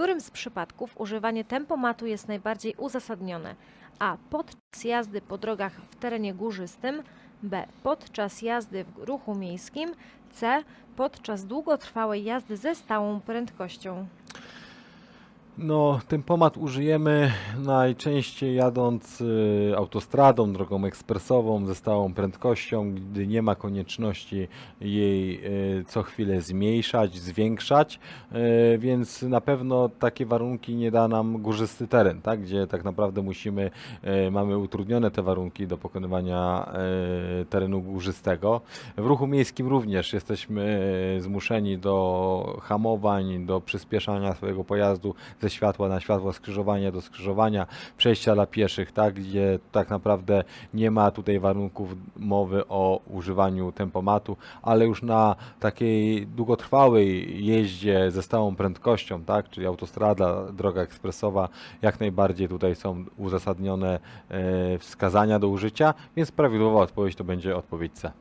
którym z przypadków używanie tempomatu jest najbardziej uzasadnione? A. Podczas jazdy po drogach w terenie górzystym. B. Podczas jazdy w ruchu miejskim. C. Podczas długotrwałej jazdy ze stałą prędkością. No, tempomat użyjemy najczęściej jadąc y, autostradą, drogą ekspresową ze stałą prędkością, gdy nie ma konieczności jej y, co chwilę zmniejszać, zwiększać, y, więc na pewno takie warunki nie da nam górzysty teren, tak, gdzie tak naprawdę musimy, y, mamy utrudnione te warunki do pokonywania y, terenu górzystego. W ruchu miejskim również jesteśmy y, zmuszeni do hamowań, do przyspieszania swojego pojazdu ze światła na światło, skrzyżowania do skrzyżowania, przejścia dla pieszych, tak, gdzie tak naprawdę nie ma tutaj warunków mowy o używaniu tempomatu, ale już na takiej długotrwałej jeździe ze stałą prędkością, tak, czyli autostrada, droga ekspresowa, jak najbardziej tutaj są uzasadnione e, wskazania do użycia, więc prawidłowa odpowiedź to będzie odpowiedź C.